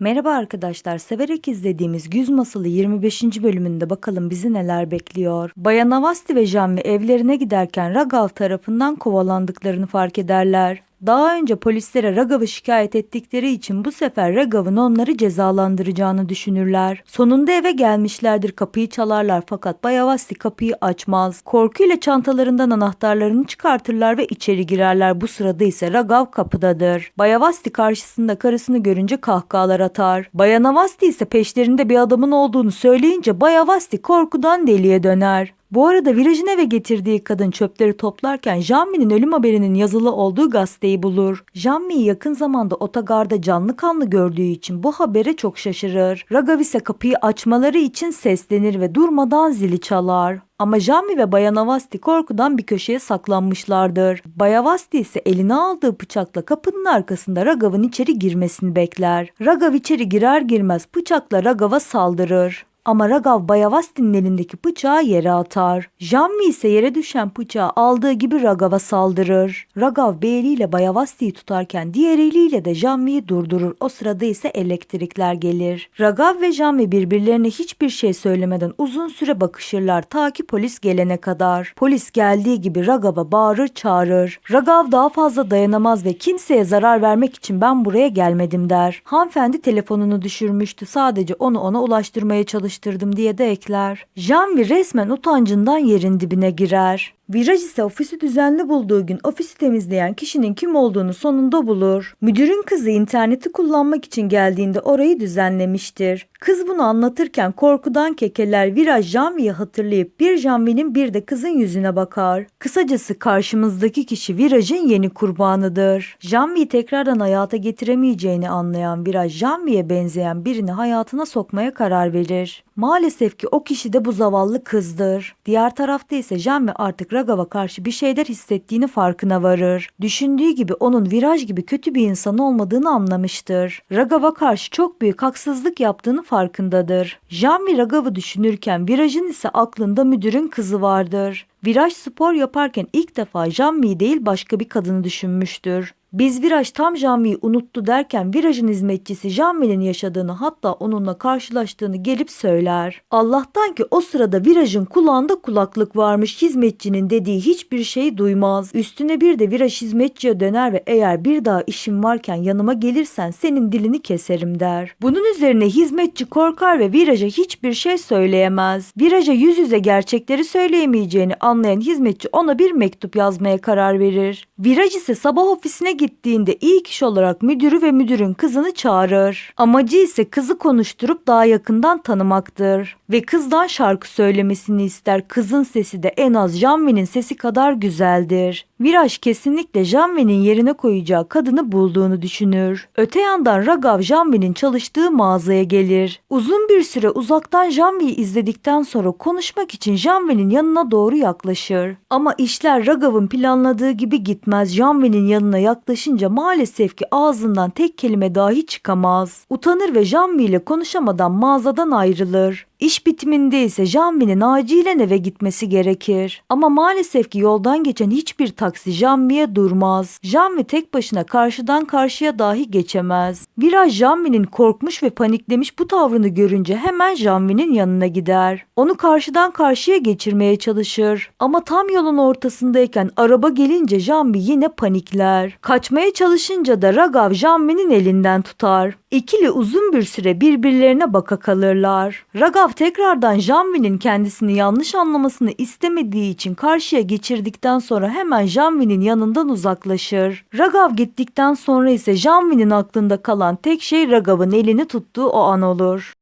Merhaba arkadaşlar, severek izlediğimiz Güz Masalı 25. bölümünde bakalım bizi neler bekliyor. Bayan Avasti ve Janvi evlerine giderken Ragav tarafından kovalandıklarını fark ederler. Daha önce polislere Ragav'ı şikayet ettikleri için bu sefer Ragav'ın onları cezalandıracağını düşünürler. Sonunda eve gelmişlerdir kapıyı çalarlar fakat Bay Avasti kapıyı açmaz. Korkuyla çantalarından anahtarlarını çıkartırlar ve içeri girerler. Bu sırada ise Ragav kapıdadır. Bay Avasti karşısında karısını görünce kahkahalar atar. Bayan Avasti ise peşlerinde bir adamın olduğunu söyleyince Bay Avasti korkudan deliye döner. Bu arada virajın eve getirdiği kadın çöpleri toplarken Janmi'nin ölüm haberinin yazılı olduğu gazeteyi bulur. Janmi'yi yakın zamanda otogarda canlı kanlı gördüğü için bu habere çok şaşırır. Ragav ise kapıyı açmaları için seslenir ve durmadan zili çalar. Ama Jammi ve Bayan Avasti korkudan bir köşeye saklanmışlardır. Bayavasti ise eline aldığı bıçakla kapının arkasında Ragav'ın içeri girmesini bekler. Ragav içeri girer girmez bıçakla Ragav'a saldırır. Ama Ragav Bayavasti'nin elindeki bıçağı yere atar. Jammi ise yere düşen bıçağı aldığı gibi Ragav'a saldırır. Ragav bir eliyle Bayavasti'yi tutarken diğer eliyle de Jammi'yi durdurur. O sırada ise elektrikler gelir. Ragav ve Jammi birbirlerine hiçbir şey söylemeden uzun süre bakışırlar ta ki polis gelene kadar. Polis geldiği gibi Ragav'a bağırır çağırır. Ragav daha fazla dayanamaz ve kimseye zarar vermek için ben buraya gelmedim der. Hanımefendi telefonunu düşürmüştü. Sadece onu ona ulaştırmaya çalıştırdım diye de ekler. Janvi resmen utancından yerin dibine girer. Viraj ise ofisi düzenli bulduğu gün ofisi temizleyen kişinin kim olduğunu sonunda bulur. Müdürün kızı interneti kullanmak için geldiğinde orayı düzenlemiştir. Kız bunu anlatırken korkudan kekeler Viraj Janvi'yi hatırlayıp bir Janvi'nin bir de kızın yüzüne bakar. Kısacası karşımızdaki kişi Viraj'ın yeni kurbanıdır. Janvi'yi tekrardan hayata getiremeyeceğini anlayan Viraj Janvi'ye benzeyen birini hayatına sokmaya karar verir. Maalesef ki o kişi de bu zavallı kızdır. Diğer tarafta ise Janvi artık Ragav'a karşı bir şeyler hissettiğini farkına varır. Düşündüğü gibi onun Viraj gibi kötü bir insan olmadığını anlamıştır. Ragav'a karşı çok büyük haksızlık yaptığını farkındadır. Janvi Ragav'ı düşünürken Viraj'ın ise aklında müdürün kızı vardır. Viraj spor yaparken ilk defa Janvi'yi değil başka bir kadını düşünmüştür. Biz Viraj tam Janvi'yi unuttu derken Viraj'ın hizmetçisi Janvi'nin yaşadığını hatta onunla karşılaştığını gelip söyler. Allah'tan ki o sırada Viraj'ın kulağında kulaklık varmış hizmetçinin dediği hiçbir şey duymaz. Üstüne bir de Viraj hizmetçiye döner ve eğer bir daha işim varken yanıma gelirsen senin dilini keserim der. Bunun üzerine hizmetçi korkar ve Viraj'a hiçbir şey söyleyemez. Viraj'a yüz yüze gerçekleri söyleyemeyeceğini anlayan hizmetçi ona bir mektup yazmaya karar verir. Viraj ise sabah ofisine gittiğinde ilk iş olarak müdürü ve müdürün kızını çağırır. Amacı ise kızı konuşturup daha yakından tanımaktır. Ve kızdan şarkı söylemesini ister. Kızın sesi de en az Janvi'nin sesi kadar güzeldir. Viraj kesinlikle Janvi'nin yerine koyacağı kadını bulduğunu düşünür. Öte yandan Ragav Janvi'nin çalıştığı mağazaya gelir. Uzun bir süre uzaktan Janvi'yi izledikten sonra konuşmak için Janvi'nin yanına doğru yaklaşır. Ama işler Ragav'ın planladığı gibi gitmez. Janvi'nin yanına yaklaşınca maalesef ki ağzından tek kelime dahi çıkamaz. Utanır ve Janvi ile konuşamadan mağazadan ayrılır. İş bitiminde ise Janvi'nin acilen eve gitmesi gerekir. Ama maalesef ki yoldan geçen hiçbir taksi Janvi'ye durmaz. Janvi tek başına karşıdan karşıya dahi geçemez. Viraj Janvi'nin korkmuş ve paniklemiş bu tavrını görünce hemen Janvi'nin yanına gider. Onu karşıdan karşıya geçirmeye çalışır. Ama tam yolun ortasındayken araba gelince Janvi yine panikler. Kaçmaya çalışınca da Ragav Janvi'nin elinden tutar. İkili uzun bir süre birbirlerine baka kalırlar. Ragav tekrardan Janvi'nin kendisini yanlış anlamasını istemediği için karşıya geçirdikten sonra hemen Janvi'nin yanından uzaklaşır. Ragav gittikten sonra ise Janvi'nin aklında kalan tek şey Ragav'ın elini tuttuğu o an olur.